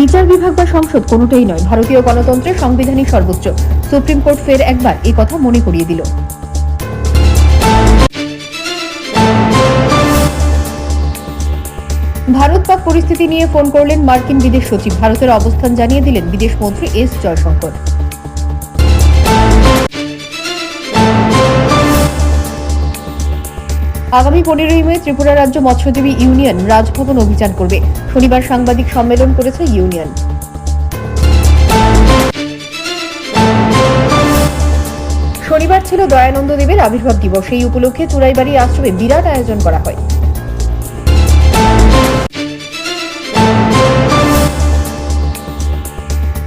বিচার বিভাগ বা সংসদ কোনোটাই নয়। ভারতীয় গণতন্ত্রের সংবিধানিক সর্বোচ্চ। সুপ্রিম কোর্ট ফের একবার এই কথা মনে করিয়ে দিল। ভারত পাক পরিস্থিতি নিয়ে ফোন করলেন মার্কিন বিদেশ সচিব। ভারতের অবস্থান জানিয়ে দিলেন বিদেশ মন্ত্রী এস জয়শঙ্কর। আগামী পনেরোই মে ত্রিপুরা রাজ্য মৎস্যজীবী ইউনিয়ন রাজভবন অভিযান করবে। শনিবার সাংবাদিক সম্মেলন করেছে ইউনিয়ন। শনিবার ছিল দয়ানন্দ দেবের আবির্ভাব দিবস। সেই উপলক্ষে চুড়াইবাড়ি আশ্রমে বিরাট আয়োজন করা হয়।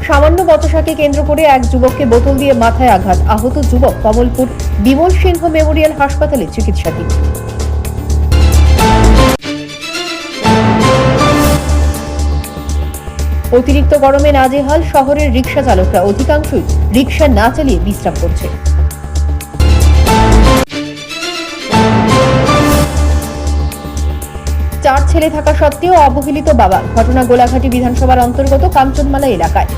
সামান্য বচসাকে কেন্দ্র করে এক যুবককে বোতল দিয়ে মাথায় আঘাত। আহত যুবক কমলপুর বিমল সিংহ মেমোরিয়াল হাসপাতালে চিকিৎসাধীন। অতিরিক্ত গরমে নাজেহাল শহরের রিক্সা চালকরা। অধিকাংশই রিক্সা না চালিয়ে বিশ্রাম করছে। চার ছেলে থাকা সত্ত্বেও অবহেলিত বাবা। ঘটনা গোলাঘাটি বিধানসভার অন্তর্গত কাঞ্চনমালা এলাকায়।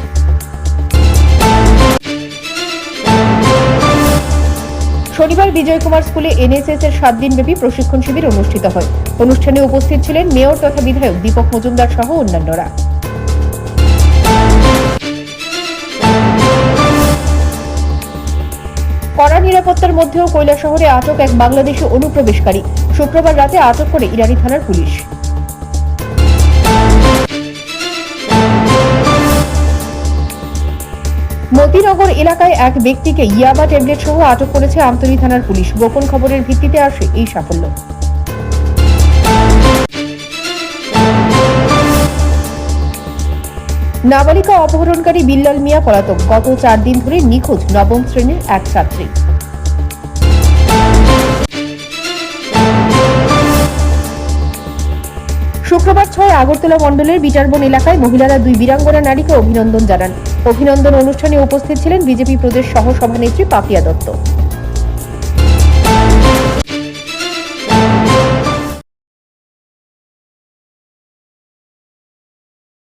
শনিবার বিজয় কুমার স্কুলে এনএসএস এর সাত দিনব্যাপী প্রশিক্ষণ শিবির অনুষ্ঠিত হয়। অনুষ্ঠানে উপস্থিত ছিলেন মেয়র তথা বিধায়ক দীপক মজুমদার সহ অন্যান্যরা। কড়া নিরাপত্তার মধ্যেও শহরে আটক এক বাংলাদেশি অনুপ্রবেশকারী। শুক্রবার রাতে আটক করে ইরানি থানার পুলিশ। মতিনগর এলাকায় এক ব্যক্তিকে ইয়াবা ট্যাবলেট সহ আটক করেছে আমতলী থানার পুলিশ। গোপন খবরের ভিত্তিতে আসে এই সাফল্য। নাবালিকা অপহরণকারী বিল্লাল মিয়া পলাতক। গত চার দিন ধরে নিখোঁজ নবম শ্রেণির এক ছাত্রী। শুক্রবার ছয় আগরতলা মণ্ডলের বিচারবন এলাকায় মহিলারা দুই বীরাঙ্গনা নারীকে অভিনন্দন জানান। অভিনন্দন অনুষ্ঠানে উপস্থিত ছিলেন বিজেপি প্রদেশ সহ সভানেত্রী পাপিয়া দত্ত।